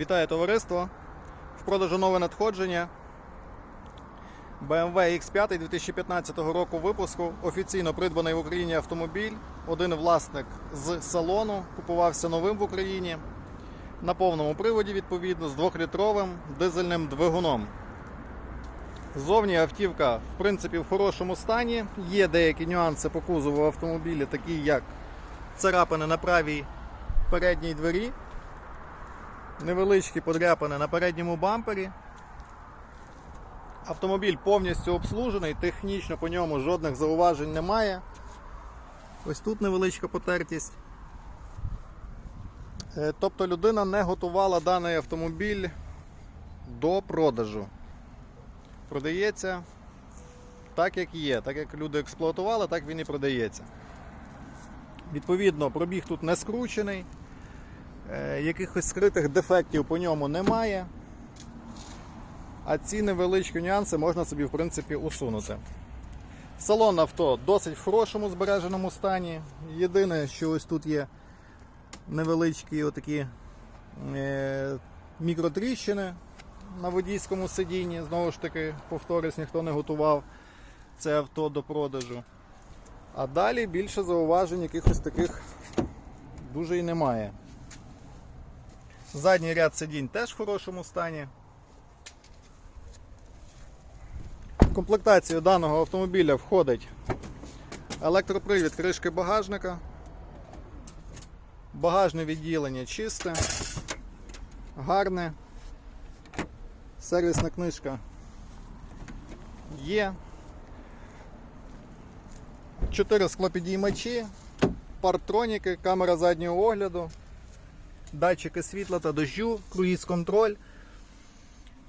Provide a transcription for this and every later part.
Вітаю товариство. В продажу нове надходження. BMW X5 2015 року випуску. Офіційно придбаний в Україні автомобіль. Один власник з салону купувався новим в Україні. На повному приводі, відповідно, з 2-літровим дизельним двигуном. Зовні автівка, в принципі, в хорошому стані. Є деякі нюанси по кузову автомобіля, такі як царапини на правій передній двері, невеличкі подряпини на передньому бампері. Автомобіль повністю обслужений, технічно по ньому жодних зауважень немає. Ось тут невеличка потертість. Е, Тобто людина не готувала даний автомобіль до продажу. Продається так, як є. Так як люди експлуатували, так він і продається. Відповідно, пробіг тут не скручений, якихось скритих дефектів по ньому немає. А ці невеличкі нюанси можна собі, в принципі, усунути. Салон авто досить в хорошому збереженому стані. Єдине, що ось тут є невеличкі отакі е, мікротріщини на водійському сидінні. Знову ж таки, повторюсь, ніхто не готував це авто до продажу. А далі більше зауважень якихось таких дуже і немає. Задній ряд сидінь теж в хорошому стані. В комплектацію даного автомобіля входить електропривід кришки багажника, багажне відділення чисте, гарне, сервісна книжка є. 4 склопідіймачі, партроніки, камера заднього огляду, датчики світла та дощу, круїз контроль,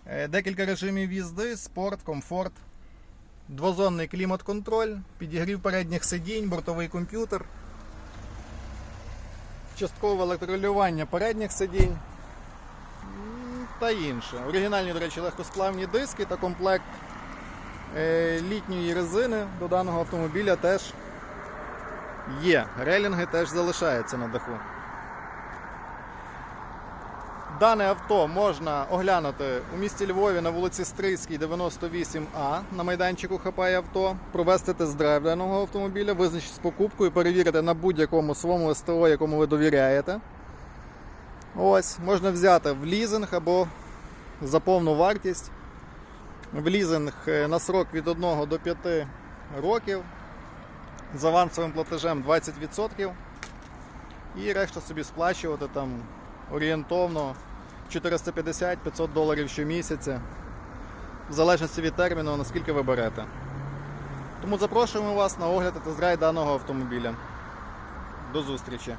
е, декілька режимів їзди, спорт, комфорт, двозонний клімат-контроль, підігрів передніх сидінь, бортовий комп'ютер, часткове електролювання передніх сидінь та інше. Оригінальні, до речі, легкосплавні диски та комплект е, літньої резини до даного автомобіля теж є. Релінги теж залишаються на даху. Дане авто можна оглянути у місті Львові на вулиці Стрийській, 98А на майданчику хапає авто, провести тест-драйв даного автомобіля, визначити з покупкою, перевірити на будь-якому своєму СТО, якому ви довіряєте. Ось, можна взяти в лізинг або за повну вартість. В лізинг е, на срок від 1 до 5 років з авансовим платежем 20% і решта собі сплачувати там орієнтовно 450-500 доларів щомісяця, в залежності від терміну, наскільки ви берете. Тому запрошуємо вас на огляд та тест-драйв даного автомобіля. До зустрічі!